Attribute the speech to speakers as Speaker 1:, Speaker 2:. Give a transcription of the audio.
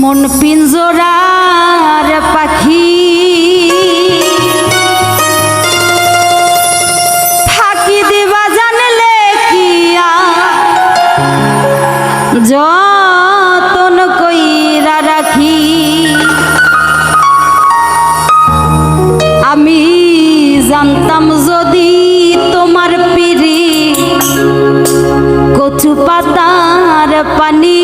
Speaker 1: মন পিঞ্জরার পাখি। ফাঁকি দিবা জানলে কিয়া যতন রাখি আমি জানতাম যদি তোমার পিড়ি কচু পাতার পানি